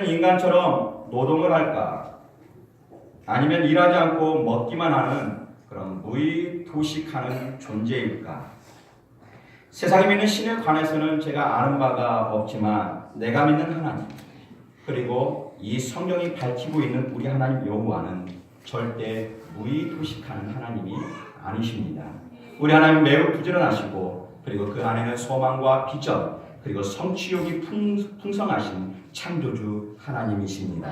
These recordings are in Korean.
인간처럼 노동을 할까? 아니면 일하지 않고 먹기만 하는 그런 무의도식하는 존재일까? 세상에 믿는 신에 관해서는 제가 아는 바가 없지만 내가 믿는 하나님 그리고 이 성경이 밝히고 있는 우리 하나님 여호와는 절대 무의도식하는 하나님이 아니십니다. 우리 하나님 매우 부지런하시고 그리고 그 안에는 소망과 비전 그리고 성취욕이 풍, 풍성하신 창조주 하나님이십니다.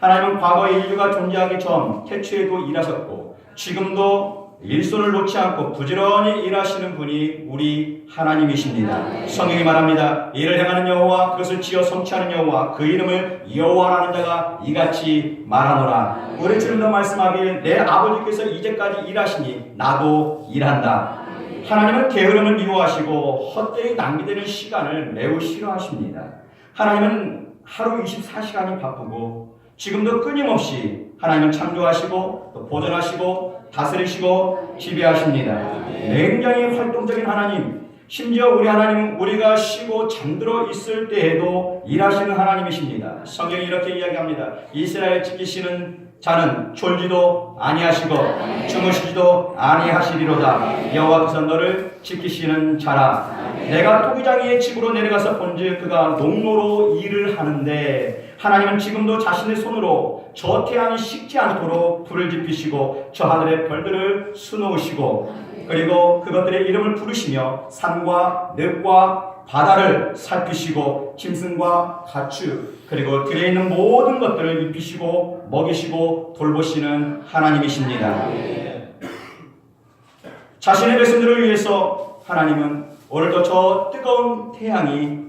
하나님은 과거 인류가 존재하기 전 태초에도 일하셨고 지금도 일손을 놓지 않고 부지런히 일하시는 분이 우리 하나님이십니다. 성경이 말합니다. 이를 행하는 여호와 그것을 지어 성취하는 여호와 그 이름을 여호와라는 자가 이같이 말하노라. 우리 주님도 말씀하길 내 아버지께서 이제까지 일하시니 나도 일한다. 하나님은 게으름을 미워하시고 헛되이 낭비되는 시간을 매우 싫어하십니다. 하나님은 하루 24시간이 바쁘고 지금도 끊임없이 하나님은 창조하시고 또 보존하시고 다스리시고 지배하십니다. 굉장히 활동적인 하나님 심지어 우리 하나님은 우리가 쉬고 잠들어 있을 때에도 일하시는 하나님이십니다. 성경이 이렇게 이야기합니다. 이스라엘 지키시는 자는 졸지도 아니하시고 주무시지도 아니하시리로다. 여호와께서 너를 지키시는 자라. 내가 토기장이의 집으로 내려가서 본즉 그가 농로로 일을 하는데 하나님은 지금도 자신의 손으로 저 태양이 식지 않도록 불을 지피시고 저 하늘의 별들을 수놓으시고 그리고 그것들의 이름을 부르시며 산과 늪과 바다를 살피시고 짐승과 가축 그리고 들에 있는 모든 것들을 입히시고 먹이시고 돌보시는 하나님이십니다. 자신의 백성들을 위해서 하나님은 오늘도 저 뜨거운 태양이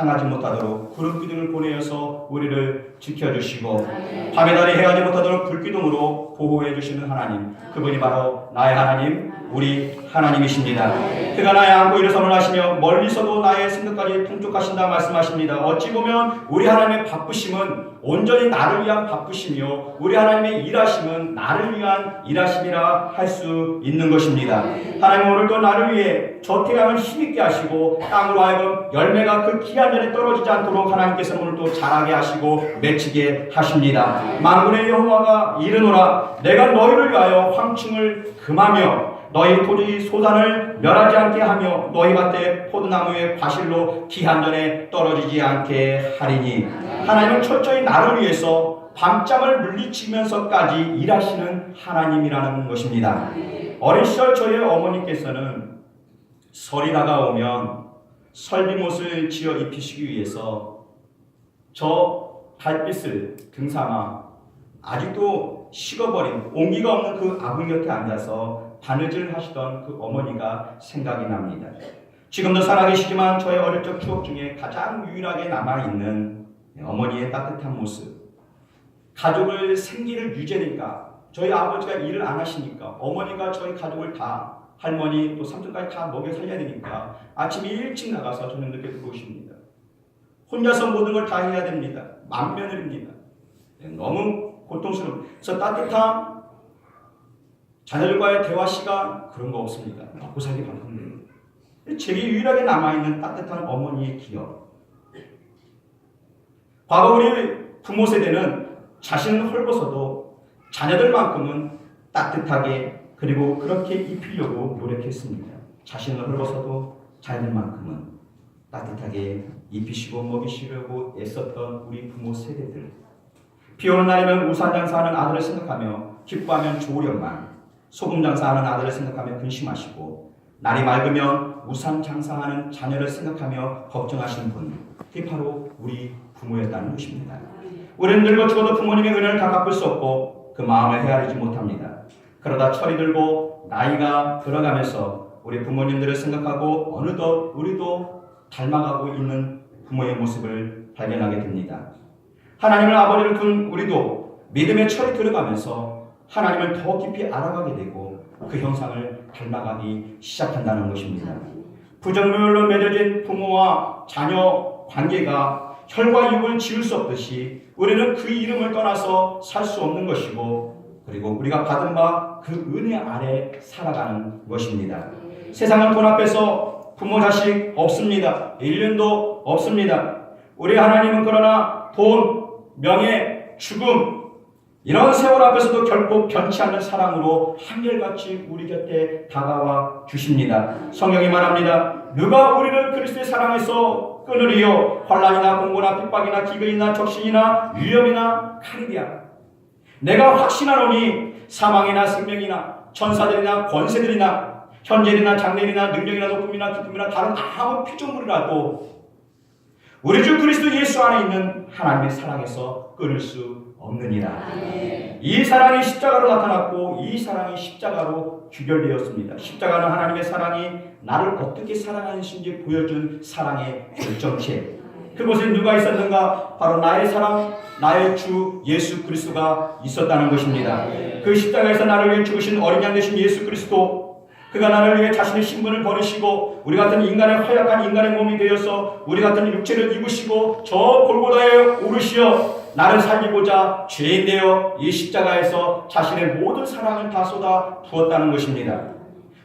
상하지 못하도록 구름 기둥을 보내어서 우리를 지켜주시고 밤에 달이 해하지 못하도록 불기둥으로 보호해 주시는 하나님 그분이 바로 나의 하나님 우리 하나님이십니다. 그가 나의 안고 일어섬을 하시며 멀리서도 나의 생각까지 통촉하신다 말씀하십니다. 어찌 보면 우리 하나님의 바쁘심은 온전히 나를 위한 바쁘심이요 우리 하나님의 일하심은 나를 위한 일하심이라 할 수 있는 것입니다. 하나님 오늘도 나를 위해 저 태양을 힘있게 하시고 땅으로 하여금 열매가 그 기한 전에 떨어지지 않도록 하나님께서 오늘도 자라게 하시고 맺히게 하십니다. 만군의 여호와가 이르노라 내가 너희를 위하여 황충을 금하며 너희 토지 소산을 멸하지 않게 하며 너희 밭에 포도나무의 과실로 기한 전에 떨어지지 않게 하리니. 하나님은 철저히 나를 위해서 밤잠을 물리치면서까지 일하시는 하나님이라는 것입니다. 어린 시절 저희 어머니께서는 설이 다가오면 설비못을 지어 입히시기 위해서 저 달빛을 등삼아 아직도 식어버린 온기가 없는 그 아궁 곁에 앉아서 바느질 하시던 그 어머니가 생각이 납니다. 지금도 살아계시지만 저의 어릴 적 추억 중에 가장 유일하게 남아있는 어머니의 따뜻한 모습. 가족을 생기를 유지하니까 저희 아버지가 일을 안 하시니까 어머니가 저희 가족을 다 할머니 또 삼촌까지 다 먹여 살려야 되니까 아침에 일찍 나가서 저녁 늦게 들어오십니다. 혼자서 모든 걸 다 해야 됩니다. 만며느리입니다. 네, 너무 고통스러운. 그래서 따뜻한 자녀들과의 대화 시간 그런 거 없습니다. 먹고 살기 바쁜데. 제게 유일하게 남아있는 따뜻한 어머니의 기억. 과거 우리 부모 세대는 자신은 헐벗어도 자녀들만큼은 따뜻하게 그리고 그렇게 입히려고 노력했습니다. 자신을 헐벗어도 자녀들만큼은 따뜻하게 입히시고 먹이시려고 애썼던 우리 부모 세대들. 비 오는 날이면 우산 장사하는 아들을 생각하며 기뻐하면 좋으련만 소금 장사하는 아들을 생각하며 근심하시고 날이 맑으면 우산 장사하는 자녀를 생각하며 걱정하시는 분. 그게 바로 우리 부모였다는 것입니다. 우리는 늙어 죽어도 부모님의 은혜를 다 갚을 수 없고 그 마음을 헤아리지 못합니다. 그러다 철이 들고 나이가 들어가면서 우리 부모님들을 생각하고 어느덧 우리도 닮아가고 있는 부모의 모습을 발견하게 됩니다. 하나님을 아버지를 둔 우리도 믿음의 철이 들어가면서 하나님을 더 깊이 알아가게 되고 그 형상을 닮아가기 시작한다는 것입니다. 부정률로 맺어진 부모와 자녀 관계가 혈과 육을 지울 수 없듯이 우리는 그 이름을 떠나서 살 수 없는 것이고 그리고 우리가 받은 바 그 은혜 아래 살아가는 것입니다. 세상은 돈 앞에서 부모 자식 없습니다. 인륜도 없습니다. 우리 하나님은 그러나 돈, 명예, 죽음 이런 세월 앞에서도 결코 변치 않는 사랑으로 한결같이 우리 곁에 다가와 주십니다. 성경이 말합니다. 누가 우리를 그리스도의 사랑에서 끊으리요? 환란이나 공고나 핍박이나 기근이나 적신이나 위험이나 칼이랴. 내가 확신하노니 사망이나 생명이나 천사들이나 권세들이나 현재이나 장래이나 능력이나 높음이나 기쁨이나 다른 아무 피조물이라도 우리 주 그리스도 예수 안에 있는 하나님의 사랑에서 끊을 수 없느니라. 이 사랑이 십자가로 나타났고 이 사랑이 십자가로 규결되었습니다. 십자가는 하나님의 사랑이 나를 어떻게 사랑하는지 보여준 사랑의 결정체. 그곳에 누가 있었는가? 바로 나의 사랑, 나의 주 예수 그리스도가 있었다는 것입니다. 그 십자가에서 나를 위해 죽으신 어린 양 되신 예수 그리스도 그가 나를 위해 자신의 신분을 버리시고 우리 같은 인간의 허약한 인간의 몸이 되어서 우리 같은 육체를 입으시고 저 골고다에 오르시어 나를 살리고자 죄인 되어 이 십자가에서 자신의 모든 사랑을 다 쏟아 부었다는 것입니다.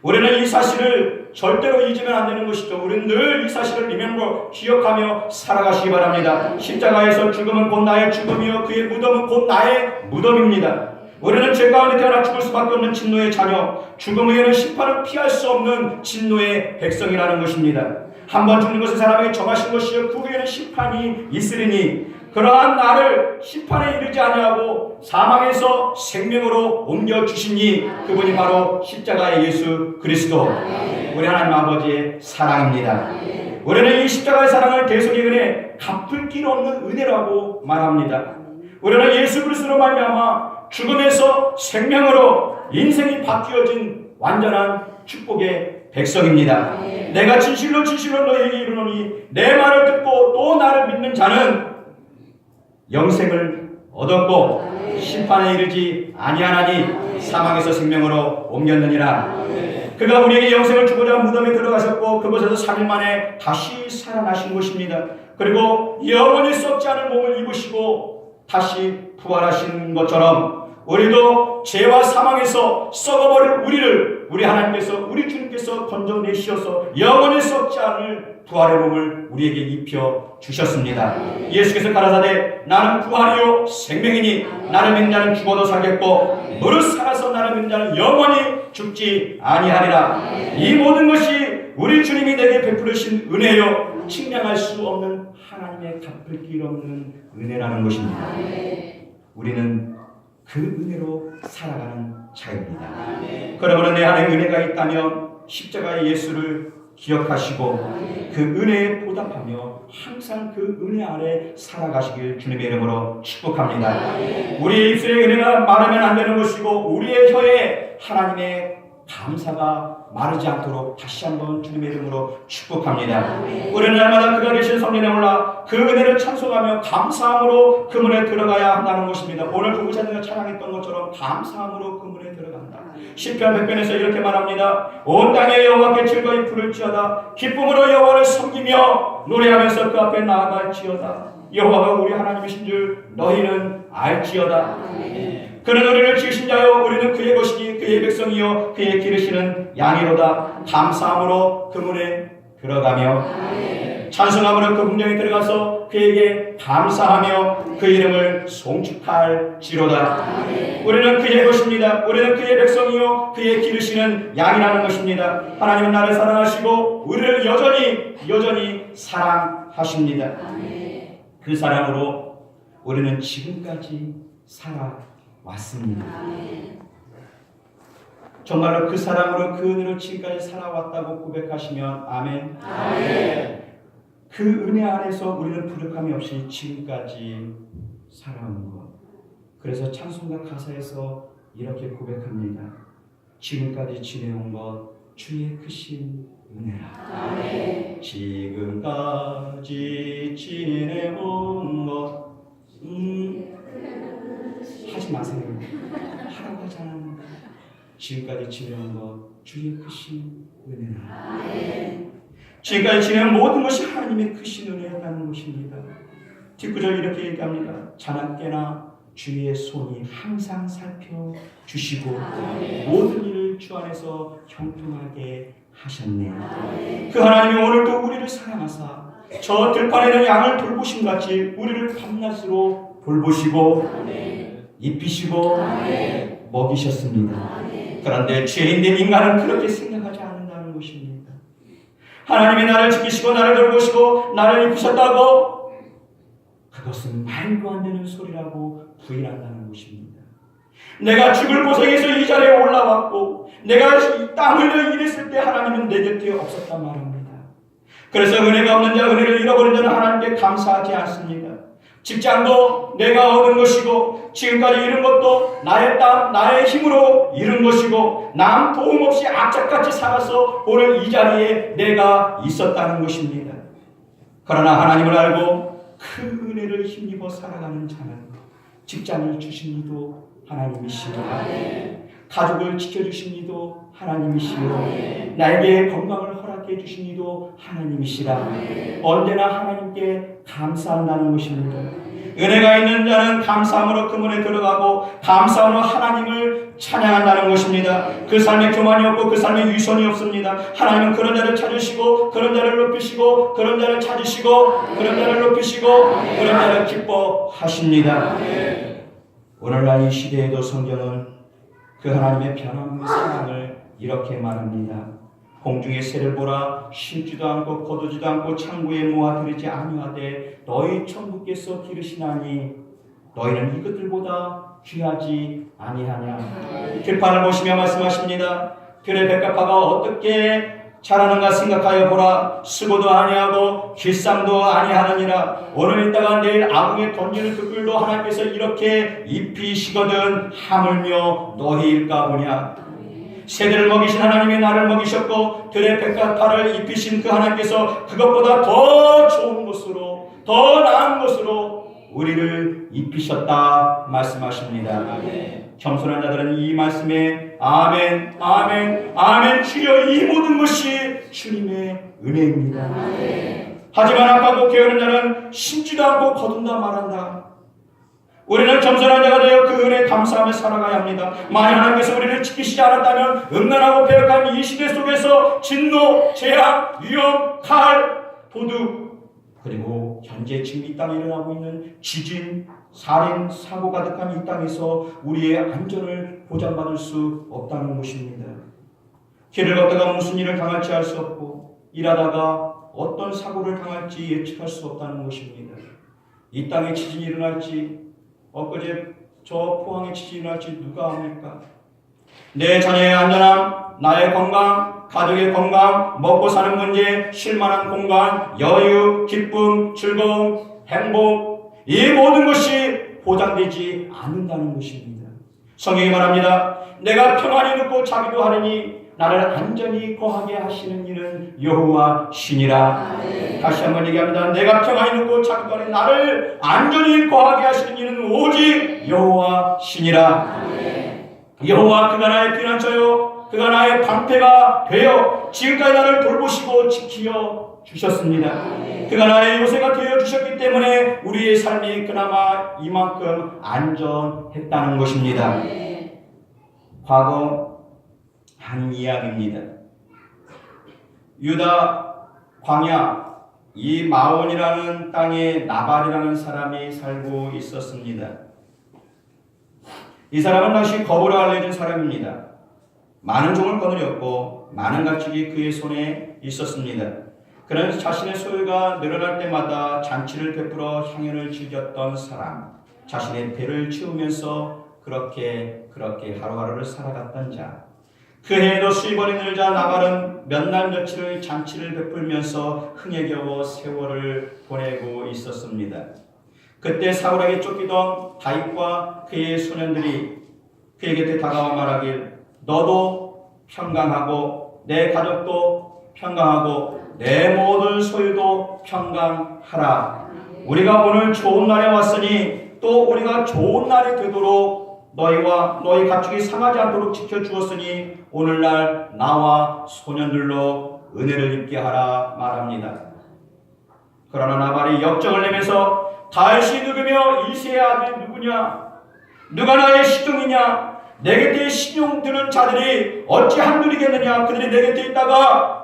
우리는 이 사실을 절대로 잊으면 안 되는 것이죠. 우리는 늘 이 사실을 리멤버 기억하며 살아가시기 바랍니다. 십자가에서 죽음은 곧 나의 죽음이요 그의 무덤은 곧 나의 무덤입니다. 우리는 죄 가운데 태어나 죽을 수밖에 없는 진노의 자녀, 죽음 후에는 심판을 피할 수 없는 진노의 백성이라는 것입니다. 한 번 죽는 것은 사람에게 정하신 것이요 그 후에는 심판이 있으리니 그러한 나를 심판에 이르지 아니하고 사망에서 생명으로 옮겨 주시니 그분이 바로 십자가의 예수 그리스도 우리 하나님 아버지의 사랑입니다. 우리는 이 십자가의 사랑을 대속의 은혜 갚을 길 없는 은혜라고 말합니다. 우리는 예수 그리스도로 말미암아 죽음에서 생명으로 인생이 바뀌어진 완전한 축복의 백성입니다. 내가 진실로 진실로 너희에게 이르노니 내 말을 듣고 또 나를 믿는 자는 영생을 얻었고 심판에 이르지 아니하나니 사망에서 생명으로 옮겼느니라. 그가 우리에게 영생을 주고자 무덤에 들어가셨고 그곳에서 3일 만에 다시 살아나신 것입니다. 그리고 영원히 썩지 않을 몸을 입으시고 다시 부활하신 것처럼 우리도 죄와 사망에서 썩어버릴 우리를 우리 하나님께서 우리 주님께서 건져내시어서 영원히 썩지 않을 부활의 몸을 우리에게 입혀 주셨습니다. 예수께서 가라사대 나는 부활이요 생명이니 나를 믿는 자는 죽어도 살겠고 무릇 살아서 나를 믿는 자는 영원히 죽지 아니하리라. 이 모든 것이 우리 주님이 내게 베풀으신 은혜요 측량할 수 없는 하나님의 갚을 길 없는 은혜라는 것입니다. 우리는 그 은혜로 살아가는 자입니다. 그러므로 내 안에 은혜가 있다면 십자가의 예수를 기억하시고 그 은혜에 보답하며 항상 그 은혜 아래 살아가시길 주님의 이름으로 축복합니다. 우리의 입술에 은혜가 마르면 안 되는 것이고 우리의 혀에 하나님의 감사가 마르지 않도록 다시 한번 주님의 이름으로 축복합니다. 우리는 날마다 그가 계신 성전에 올라 그 은혜를 찬송하며 감사함으로 그 문에 들어가야 한다는 것입니다. 오늘 부부자들가 찬양했던 것처럼 감사함으로 그 문에 들어간다. 시편 100편에서 이렇게 말합니다. 온 땅에 여호와께 즐거이 부를지어다. 기쁨으로 여호와를 섬기며 노래하면서 그 앞에 나아갈지어다. 여호와가 우리 하나님이신 줄 너희는 알지어다. 그는 우리를 지으신 자요. 우리는 그의 것이니 그의 백성이요. 그의 기르시는 양이로다. 감사함으로 그 문에 들어가며 찬송함으로 그 궁정에 들어가서 그에게 감사하며 그 이름을 송축할 지로다. 우리는 그의 것입니다. 우리는 그의 백성이요. 그의 기르시는 양이라는 것입니다. 하나님은 나를 사랑하시고 우리를 여전히 여전히 사랑하십니다. 그 사랑으로 우리는 지금까지 살아 왔습니다. 정말로 그 사랑으로 그 은혜로 지금까지 살아왔다고 고백하시면 아멘. 그 은혜 안에서 우리는 부족함이 없이 지금까지 살아온 것. 그래서 찬송가 가사에서 이렇게 고백합니다. 지금까지 지내온 것 주의 크신 은혜라. 지금까지 지내온 것 음, 하지 마세요. 하라고 않았는가? 지금까지 지내온 것 주의 크신 은혜라. 지금까지 지내온 모든 것이 하나님의 크신 은혜였다는 것입니다. 뒷구절 이렇게 얘기합니다. 자나깨나 주의 손이 항상 살펴주시고 모든 일을 주 안에서 형통하게 하셨네. 그 하나님이 오늘도 우리를 사랑하사 저 들판에는 양을 돌보심 같이 우리를 밤낮으로 돌보시고 입히시고 먹이셨습니다. 그런데 죄인된 인간은 그렇게 생각하지 않는다는 것입니다. 하나님이 나를 지키시고 나를 돌보시고 나를 입히셨다고 그것은 말도 안 되는 소리라고 부인한다는 것입니다. 내가 죽을 고생에서 이 자리에 올라왔고 내가 이 땅을 일했을 때 하나님은 내 곁에 없었단 말입니다. 그래서 은혜가 없는 자, 은혜를 잃어버린 자는 하나님께 감사하지 않습니다. 직장도 내가 얻은 것이고 지금까지 잃은 것도 나의 땀, 나의 힘으로 잃은 것이고 남 도움 없이 악착같이 살아서 오늘 이 자리에 내가 있었다는 것입니다. 그러나 하나님을 알고 그 은혜를 힘입어 살아가는 자는 직장을 주신 이도 하나님이시고 가족을 지켜주신 이도 하나님이시고 나에게 건강을 허락해 주신 이도 하나님이시라 언제나 하나님께 감사한다는 것입니다. 은혜가 있는 자는 감사함으로 그 문에 들어가고 감사함으로 하나님을 찬양한다는 것입니다. 그 삶에 교만이 없고 그 삶에 위선이 없습니다. 하나님은 그런 자를 찾으시고 그런 자를 높이시고 그런 자를 찾으시고 그런 자를 높이시고 그런 자를 기뻐하십니다. 오늘날 이 시대에도 성경은 그 하나님의 변함없는 사랑을 이렇게 말합니다. 공중의 새를 보라 쉴지도 않고 거두지도 않고 창고에 모아들이지 아니하되 너희 천국께서 기르시나니 너희는 이것들보다 귀하지 아니하냐. 들판을 보시며 말씀하십니다. 들의 백합화가 어떻게 자라는가 생각하여 보라. 쓰고도 아니하고 길쌈도 아니하느니라. 오늘 있다가 내일 아궁에 던지는 그 꿀도 하나님께서 이렇게 입히시거든 하물며 너희일까 보냐. 새들을 먹이신 하나님이 나를 먹이셨고 들의 백합화를 입히신 그 하나님께서 그것보다 더 좋은 것으로 더 나은 것으로 우리를 입히셨다 말씀하십니다. 겸손한 자들은 이 말씀에 아멘, 아멘, 아멘 주여 이 모든 것이 주님의 은혜입니다. 하지만 아까고 게으른 자는 심지도 않고 거둔다 말한다. 우리는 겸손한 자가 되어 그 은혜 감사하며 살아가야 합니다. 만약 하나님께서 우리를 지키시지 않았다면 음란하고 배역한 이 시대 속에서 진노, 재앙, 위험, 칼, 도둑 그리고 현재 지금 이 땅에 일어나고 있는 지진, 살인, 사고 가득한 이 땅에서 우리의 안전을 보장받을 수 없다는 것입니다. 길을 걷다가 무슨 일을 당할지 알 수 없고 일하다가 어떤 사고를 당할지 예측할 수 없다는 것입니다. 이 땅에 지진이 일어날지 엊그제 저 포항에 지진이 일어날지 누가 압니까? 내 자녀의 안전함, 나의 건강, 가족의 건강, 먹고 사는 문제, 쉴만한 공간, 여유, 기쁨, 즐거움, 행복, 이 모든 것이 보장되지 않는다는 것입니다. 성경이 말합니다. 내가 평안히 눕고 자기도 하느니 나를 안전히 거하게 하시는 이는 여호와 신이라. 다시 한번 얘기합니다. 내가 평안히 눕고 자기도 하느니 나를 안전히 거하게 하시는 이는 오직 여호와 신이라. 여호와 그가 나의 피난처요 그가 나의 방패가 되어 지금까지 나를 돌보시고 지키어 주셨습니다. 그가 나의 요새가 되어 주셨기 때문에 우리의 삶이 그나마 이만큼 안전했다는 것입니다. 과거 한 이야기입니다. 유다 광야 이 마온이라는 땅에 나발이라는 사람이 살고 있었습니다. 이 사람은 당시 거부로 알려진 사람입니다. 많은 종을 거느렸고 많은 가축이 그의 손에 있었습니다. 그는 자신의 소유가 늘어날 때마다 잔치를 베풀어 향연을 즐겼던 사람, 자신의 배를 치우면서 그렇게 그렇게 하루하루를 살아갔던 자. 그 해에도 수입원이 늘자 나발은 몇 날 며칠의 잔치를 베풀면서 흥에 겨워 세월을 보내고 있었습니다. 그때 사울에게 쫓기던 다윗과 그의 소년들이 그에게 다가와 말하길 너도 평강하고 내 가족도 평강하고 내 모든 소유도 평강하라. 우리가 오늘 좋은 날에 왔으니 또 우리가 좋은 날이 되도록 너희와 너희 가축이 상하지 않도록 지켜 주었으니 오늘날 나와 소년들로 은혜를 입게 하라 말합니다. 그러나 나발이 역정을 내면서 다윗이 누구며 이세의 아들이 누구냐? 누가 나의 시종이냐? 내 곁에 신용 드는 자들이 어찌 한둘이겠느냐? 그들이 내 곁에 있다가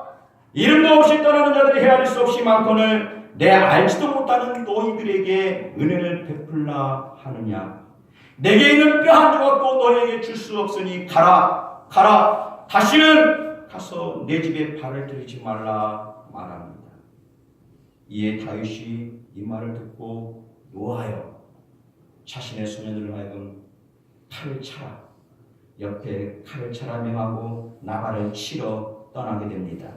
이름도 없이 떠나는 자들이 헤아릴 수 없이 많거늘 내 알지도 못하는 너희들에게 은혜를 베풀라 하느냐 내게 있는 뼈 한 조각도 너희에게 줄 수 없으니 가라 가라 다시는 가서 내 집에 발을 들이지 말라 말합니다. 이에 다윗이 이 말을 듣고 노하여 자신의 소년들을 하여금 칼을 차라 옆에 칼을 차라 명하고 나발을 치러 떠나게 됩니다.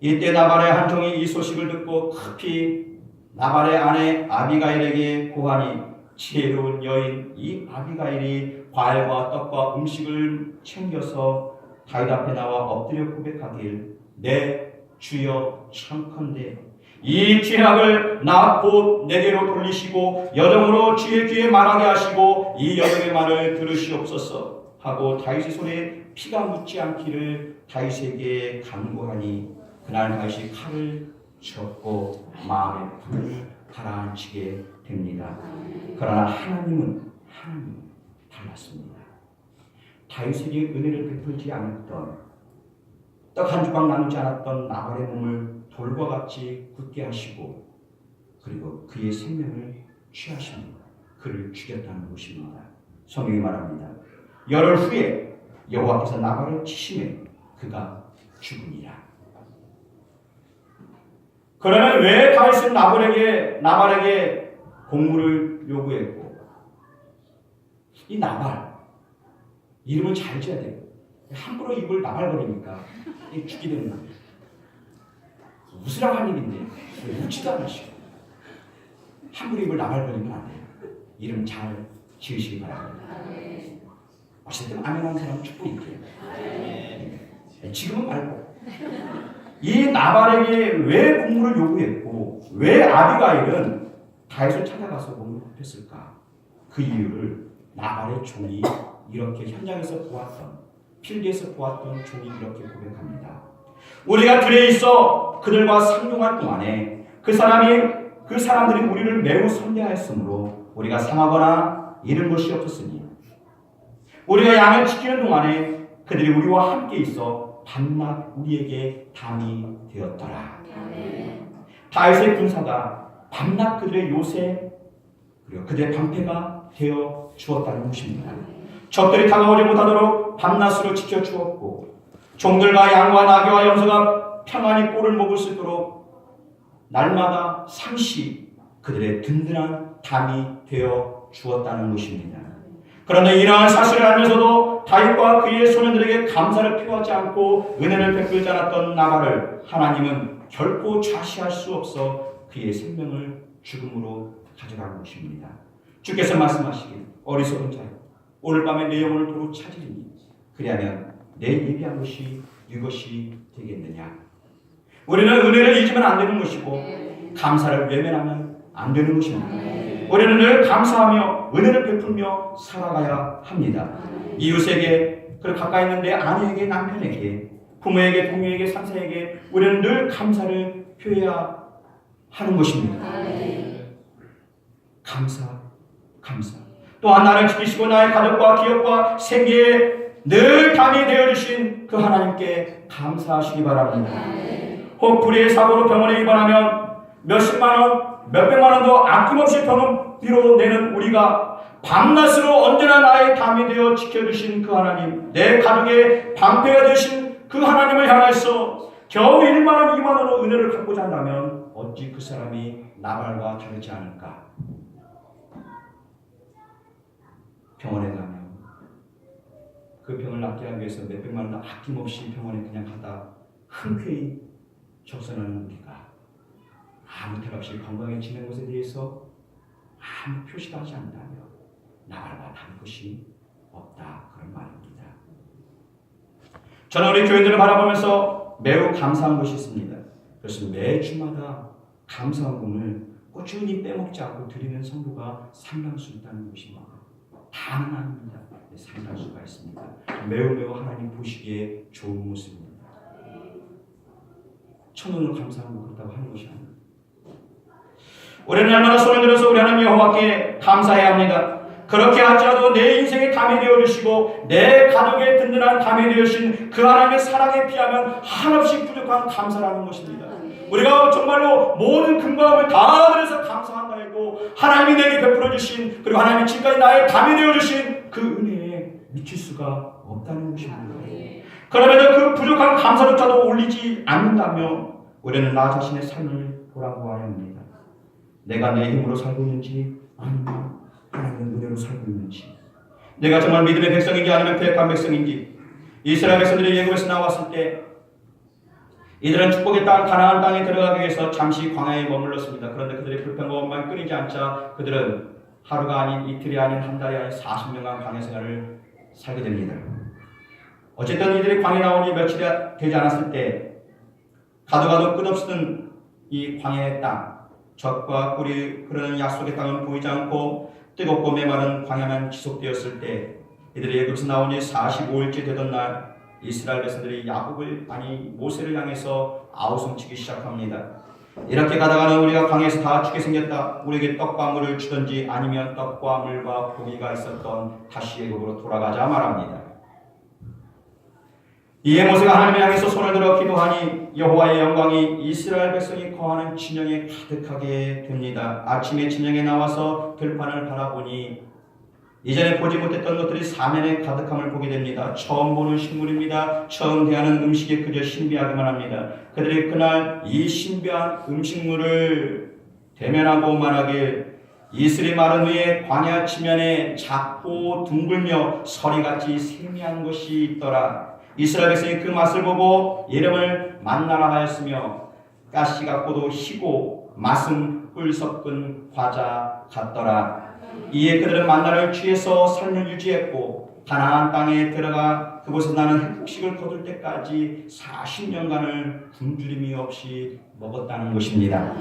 이때 나발의 한 종이 이 소식을 듣고 급히 나발의 아내 아비가일에게 고하니 지혜로운 여인 이 아비가일이 과일과 떡과 음식을 챙겨서 다윗 앞에 나와 엎드려 고백하길 내 주여 청컨대. 이 죄악을 나 곧 내게로 돌리시고 여정으로 주의 귀에 말하게 하시고 이 여정의 말을 들으시옵소서 하고 다윗의 손에 피가 묻지 않기를 다윗에게 간구하니 그날 다윗이 칼을 쳤고 마음의 불을 가라앉히게 됩니다. 그러나 하나님은 하나님 달랐습니다. 다윗에게 은혜를 베풀지 않았던 떡 한 조각 나누지 않았던 나발의 몸을 돌과 같이 굳게 하시고 그리고 그의 생명을 취하십니다. 그를 죽였다는 것입니다. 성경이 말합니다. 열흘 후에 여호와께서 나발을 치심에 그가 죽으니라. 그러면 왜 다윗은 나발에게 나발에게 공물을 요구했고 이 나발 이름은 잘 지어야 돼요. 함부로 입을 나발거리니까 이 죽게 되는 거예요. 웃으라고 한 일인데 왜 웃지도 않으시고 함부로 입을 나발거리면 안 돼요. 이름 잘 지으시기 바랍니다. 어쨌든 아멘한 사람은 축복이에요. 네, 지금은 말고 이 나발에게 왜 공물을 요구했고 왜 아비가일은 다윗을 찾아가서 공격했을까? 그 이유를 나발의 종이 이렇게 현장에서 보았던 필기에서 보았던 종이 이렇게 고백합니다. 우리가 들에 있어 그들과 상종할 동안에 그 사람이 그 사람들이 우리를 매우 선대하였으므로 우리가 상하거나 잃은 것이 없었으니 우리가 양을 지키는 동안에 그들이 우리와 함께 있어 밤낮 우리에게 담이 되었더라. 다윗의 군사가 밤낮 그들의 요새 그리고 그들의 방패가 되어 주었다는 것입니다. 적들이 다가오지 못하도록 밤낮으로 지켜 주었고 종들과 양과 나귀와 염소가 평안히 꼴을 먹을 수 있도록 날마다 상시 그들의 든든한 담이 되어 주었다는 것입니다. 그런데 이러한 사실을 알면서도 다윗과 그의 소년들에게 감사를 표하지 않고 은혜를 베풀지 않았던 나발을 하나님은 결코 좌시할 수 없어 그의 생명을 죽음으로 가져간 것입니다. 주께서 말씀하시길 어리석은 자여 오늘 밤에 내 영혼을 도로 찾으리니 그리하면 내 예비한 것이 이것이 되겠느냐 우리는 은혜를 잊으면 안 되는 것이고 감사를 외면하면 안 되는 것입니다. 우리는 늘 감사하며 은혜를 베풀며 살아가야 합니다. 이웃에게 그리고 가까이 있는 내 아내에게 남편에게 부모에게 동료에게 상사에게 우리는 늘 감사를 표해야 하는 것입니다. 감사, 감사. 또한 나를 지키시고 나의 가족과 기업과 생계에 늘 담이 되어주신 그 하나님께 감사하시기 바랍니다. 혹 불의의 사고로 병원에 입원하면 몇십만 원, 몇백만 원도 아낌없이 병원비로 내는 우리가 밤낮으로 언제나 나의 담이 되어 지켜주신 그 하나님, 내 가족의 방패가 되신 그 하나님을 향해서 겨우 1만 원, 2만 원으로 은혜를 갖고자 한다면 어찌 그 사람이 나발과 다르지 않을까? 병원에 가면 그 병을 낫게 하기 위해서 몇백만 원 아낌없이 병원에 그냥 가다 흔쾌히 적선하는 우리가 아무 탈 없이 건강해지는 것에 대해서 아무 표시도 하지 않는다면 나발과 다른 것이 없다 그런 말입니다. 저는 우리 교인들을 바라보면서 매우 감사한 것이 있습니다. 그래서 매주마다 감사함을 꾸준히 빼먹지 않고 드리는 성도가 상당수 있다는 것입니다. 아닙니다. 네, 상당수가 있습니다. 매우 매우 하나님 보시기에 좋은 모습입니다. 천원으로 감사하고 그렇다고 하는 것이 아닙니다. 우리는 날마다 손을 들어서 우리 하나님 여호와께 감사해야 합니다. 그렇게 할지라도 내 인생의 담이 되어주시고 내 가족의 든든한 담이 되어주신 그 하나님의 사랑에 비하면 한없이 부족한 감사라는 것입니다. 우리가 정말로 모든 근거함을 다 들여서 감사한다 해도 하나님이 내게 베풀어 주신 그리고 하나님이 지금까지 나의 담이 되어 주신 그 은혜에 미칠 수가 없다는 것입니다. 그럼에도 그 부족한 감사조차도 올리지 않는다면 우리는 나 자신의 삶을 돌아보아야 합니다. 내가 내 힘으로 살고 있는지 아니면 하나님의 은혜로 살고 있는지 내가 정말 믿음의 백성인지 아니면 패역한 백성인지 이스라엘 백성들이 예굽에서 나왔을 때 이들은 축복의 땅 가나안 땅에 들어가기 위해서 잠시 광야에 머물렀습니다. 그런데 그들의 불평과 끊이지 않자 그들은 하루가 아닌 이틀이 아닌 한 달이 아닌 40년간 광야 생활을 살게 됩니다. 어쨌든 이들이 광야 나온 지 며칠이 되지 않았을 때 가도 가도 끝없는 이 광야의 땅 적과 꿀이 흐르는 약속의 땅은 보이지 않고 뜨겁고 메마른 광야만 지속되었을 때 이들이 애굽에서 지 45일째 되던 날 이스라엘 백성들이 야곱을 아니 모세를 향해서 아우성치기 시작합니다. 이렇게 가다가는 우리가 광야에서 다 죽게 생겼다. 우리에게 떡과 물을 주든지 아니면 떡과 물과 고기가 있었던 다시 애굽으로 돌아가자 말합니다. 이에 모세가 하나님을 향해서 손을 들어 기도하니 여호와의 영광이 이스라엘 백성이 거하는 진영에 가득하게 됩니다. 아침에 진영에 나와서 들판을 바라보니 이전에 보지 못했던 것들이 사면에 가득함을 보게 됩니다. 처음 보는 식물입니다. 처음 대하는 음식에 그저 신비하기만 합니다. 그들이 그날 이 신비한 음식물을 대면하고 말하길 이슬이 마른 후에 광야 지면에 작고 둥글며 서리같이 세미한 것이 있더라. 이스라엘 백성이 그 맛을 보고 이름을 만나라 하였으며 가시 같고도 희고 맛은 꿀 섞은 과자 같더라. 이에 그들은 만나를 취해서 삶을 유지했고 가나안 땅에 들어가 그곳에 나는 행복식을 거둘 때까지 40년간을 굶주림이 없이 먹었다는 것입니다.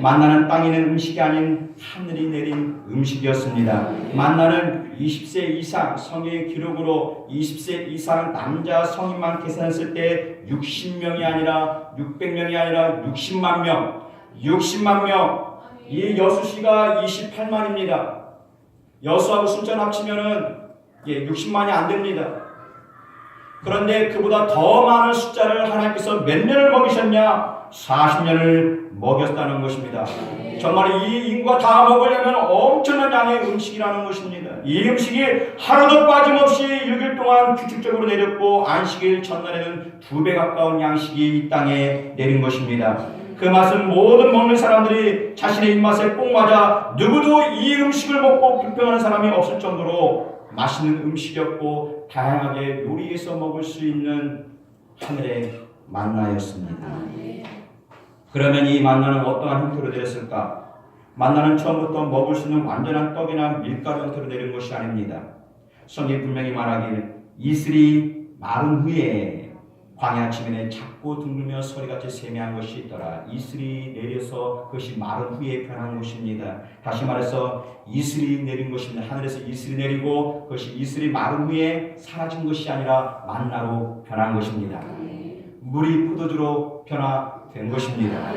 만나는 땅에 있는 음식이 아닌 하늘이 내린 음식이었습니다. 만나는 20세 이상 성의 기록으로 20세 이상 남자 성인만 계산했을 때 60명이 아니라 600명이 아니라 60만 명, 60만 명. 이 여수시가 28만입니다. 여수하고 순천 합치면은 예, 60만이 안 됩니다. 그런데 그보다 더 많은 숫자를 하나님께서 몇 년을 먹이셨냐? 40년을 먹였다는 것입니다. 정말 이 인구가 다 먹으려면 엄청난 양의 음식이라는 것입니다. 이 음식이 하루도 빠짐없이 6일 동안 규칙적으로 내렸고 안식일 전날에는 두 배 가까운 양식이 이 땅에 내린 것입니다. 그 맛은 모든 먹는 사람들이 자신의 입맛에 꼭 맞아 누구도 이 음식을 먹고 불평하는 사람이 없을 정도로 맛있는 음식이었고 다양하게 요리해서 먹을 수 있는 하늘의 만나였습니다. 그러면 이 만나는 어떠한 형태로 내렸을까? 만나는 처음부터 먹을 수 있는 완전한 떡이나 밀가루 형태로 내린 것이 아닙니다. 성경 분명히 말하길 이슬이 마른 후에 광야 지면에 작고 둥글며 소리같이 세미한 것이 있더라. 이슬이 내려서 그것이 마른 후에 변한 것입니다. 다시 말해서 이슬이 내린 것입니다. 하늘에서 이슬이 내리고 그것이 이슬이 마른 후에 사라진 것이 아니라 만나로 변한 것입니다. 물이 포도주로 변화 된 것입니다.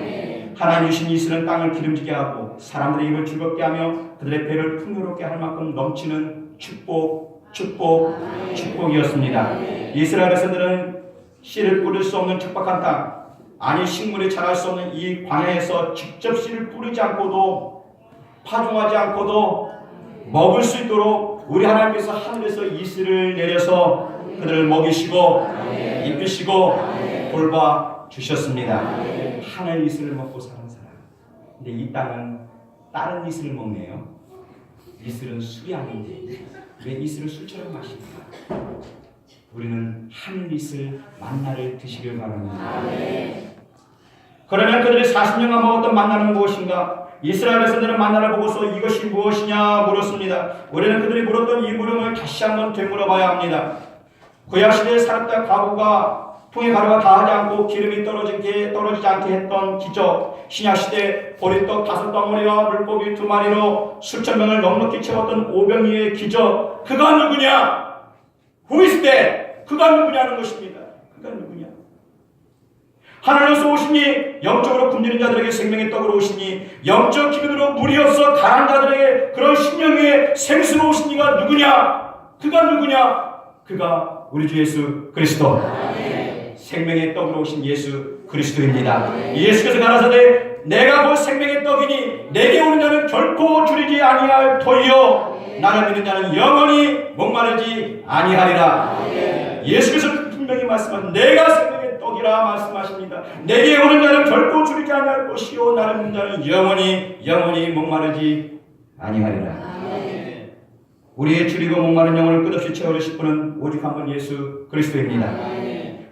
하나님 주신 이슬은 땅을 기름지게 하고 사람들의 입을 즐겁게 하며 그들의 배를 풍요롭게 할 만큼 넘치는 축복, 축복, 축복이었습니다. 이스라엘 백성들은 씨를 뿌릴 수 없는 척박한 땅, 아니 식물이 자랄 수 없는 이 광야에서 직접 씨를 뿌리지 않고도 파종하지 않고도 먹을 수 있도록 우리 하나님께서 하늘에서 이슬을 내려서 그들을 먹이시고 입히시고 돌봐 주셨습니다. 하늘 이슬을 먹고 사는 사람. 근데 이 땅은 다른 이슬을 먹네요. 이슬은 술이 아닌데 왜 이슬을 술처럼 마십니까? 우리는 하늘 이슬 만나를 드시길 바랍니다. 그러면 그들이 40년간 먹었던 만나는 무엇인가? 이스라엘 백성들은 만나를 보고서 이것이 무엇이냐 물었습니다. 우리는 그들이 물었던 이 물음을 다시 한번 되물어봐야 합니다. 구약 시대에 살았다 가구가 통에 가루가 다하지 않고 기름이 떨어지게 떨어지지 않게 했던 기적. 신약 시대 보리떡 다섯 덩어리와 물고기 두 마리로 수천 명을 넉넉히 채웠던 오병이의 기적. 그가 누구냐? Who is that? 그가 누구냐는 것입니다. 그가 누구냐? 하늘로서 오시니 영적으로 굶주린 자들에게 생명의 떡으로 오시니 영적 기근으로 물이 없어 가난 자들에게 그런 신령 위에 생수로 오신 이가 누구냐? 그가 누구냐? 그가 우리 주 예수 그리스도 생명의 떡으로 오신 예수 그리스도입니다. 예수께서 가라사대 내가 곧 생명의 떡이니 내게 오는 자는 결코 줄이지 아니할 터이요 나를 믿는 자는 영원히 목마르지 아니하리라. 예수께서 분명히 말씀하신 내가 생명의 떡이라 말씀하십니다. 내게 오는 자는 결코 줄이지 아니할 것이요 나를 믿는 자는 영원히 영원히 목마르지 아니하리라. 우리의 줄이고 목마른 영혼을 끝없이 채워주실 분은 오직 한 분 예수 그리스도입니다.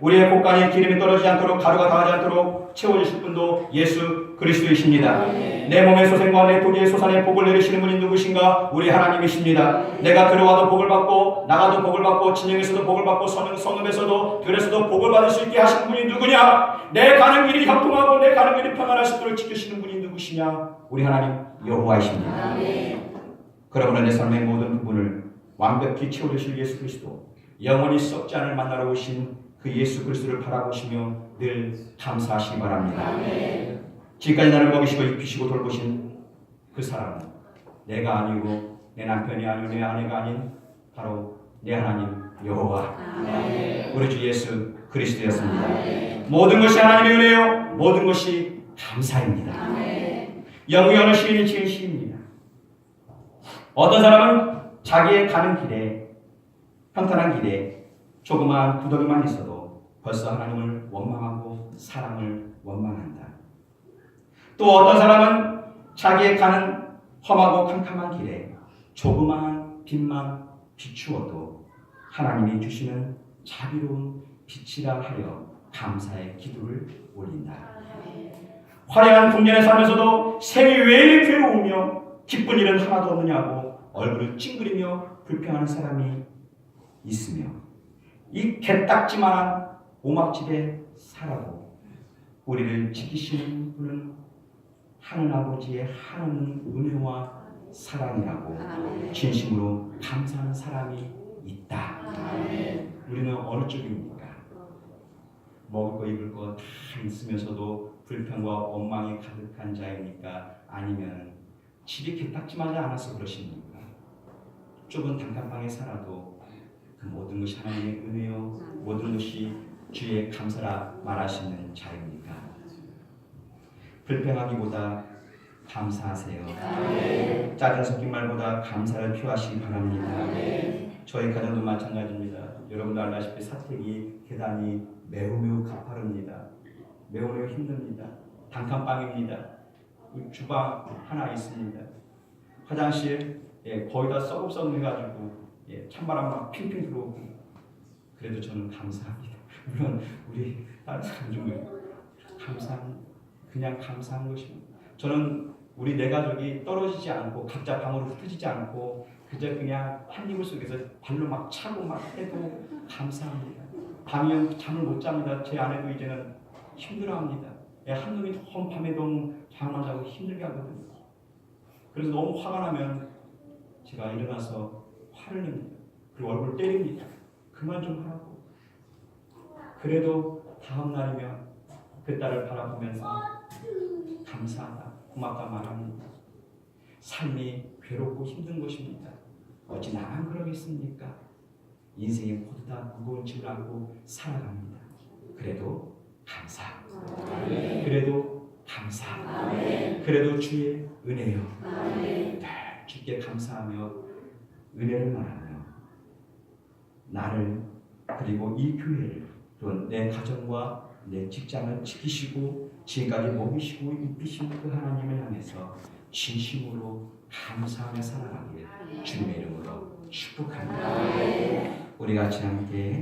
우리의 곳간에 기름이 떨어지지 않도록 가루가 닿지 않도록 채워주실 분도 예수 그리스도이십니다. 내 몸의 소생과 내 토지의 소산에 복을 내리시는 분이 누구신가? 우리 하나님이십니다. 내가 들어와도 복을 받고 나가도 복을 받고 진영에서도 복을 받고 성, 성읍에서도 들에서도 복을 받을 수 있게 하신 분이 누구냐? 내 가는 길이 형통하고 내 가는 길이 평안하시도록 지키시는 분이 누구시냐? 우리 하나님 여호와이십니다. 그러므로 내 삶의 모든 부분을 완벽히 채워주실 예수 그리스도 영원히 썩지 않을 만나러 오신 그 예수 그리스도를 바라보시며 늘 감사하시기 바랍니다. 지금까지 나를 먹이시고 입히시고 돌보신 그 사람은 내가 아니고 내 남편이 아니고 내 아내가 아닌 바로 내 하나님 여호와 우리 주 예수 그리스도였습니다. 모든 것이 하나님의 은혜요 모든 것이 감사입니다. 영구하는 시인이 지은 시입니다. 어떤 사람은 자기의 가는 길에 평탄한 길에 조그마한 구덩이만 있어도 벌써 하나님을 원망하고 사랑을 원망한다. 또 어떤 사람은 자기의 가는 험하고 캄캄한 길에 조그마한 빛만 비추어도 하나님이 주시는 자비로운 빛이라 하여 감사의 기도를 올린다. 화려한 궁전에 살면서도 생이 왜 이리 괴로우며 기쁜 일은 하나도 없느냐고 얼굴을 찡그리며 불평하는 사람이 있으며 이 개딱지만한 오막집에 살아도 우리를 지키시는 분은 하늘 아버지의 하는 은혜와 사랑이라고 진심으로 감사하는 사람이 있다. 우리는 어느 쪽입니까? 먹을 거 입을 거 다 있으면서도 불평과 원망이 가득한 자입니까? 아니면 집이 개딱지만하지 않아서 그러십니까? 좁은 단칸방에 살아도 그 모든 것이 하나님의 은혜요 모든 것이 주의 감사라 말하시는 자입니까? 불평하기보다 감사하세요. 짜증 섞인 말보다 감사를 표하시기 바랍니다. 저희 가정도 마찬가지입니다. 여러분도 알다시피 사택이 계단이 매우 매우 가파릅니다. 매우 매우 힘듭니다. 단칸방입니다. 주방 하나 있습니다. 화장실 예, 거의 다 썩업썩해가지고 예, 찬바람 막 핑핑 들어오고 그래도 저는 감사합니다. 물론 우리 다른 사람 중에 감사 그냥 감사한 것입니다. 저는 우리 네 가족이 떨어지지 않고 각자 방으로 흩어지지 않고 그저 그냥 한 이불 속에서 발로 막 차고 막 해도 감사합니다. 밤이면 잠을 못 잡니다. 제 아내도 이제는 힘들어합니다. 예, 한 놈이 험 밤에 너무 잠을 자고 힘들게 하거든요. 그래서 너무 화가 나면 제가 일어나서 화를 냅니다. 그리고 얼굴 때립니다. 그만 좀 하라고. 그래도 다음 날이면 그 딸을 바라보면서 감사하다, 고맙다 말합니다. 삶이 괴롭고 힘든 것입니다. 어찌 나만 그러겠습니까? 인생이 모두 다 무거운 짐을 안고 살아갑니다. 그래도 감사. 그래도 감사. 그래도 주의 은혜요. 늘 주께 감사하며 은혜를 말하며 나를 그리고 이 교회를 또 내 가정과 내 직장을 지키시고 지금까지 먹이시고 입히신 그 하나님을 향해서 진심으로 감사하며 살아가길 주님의 이름으로 축복합니다. 우리 같이 함께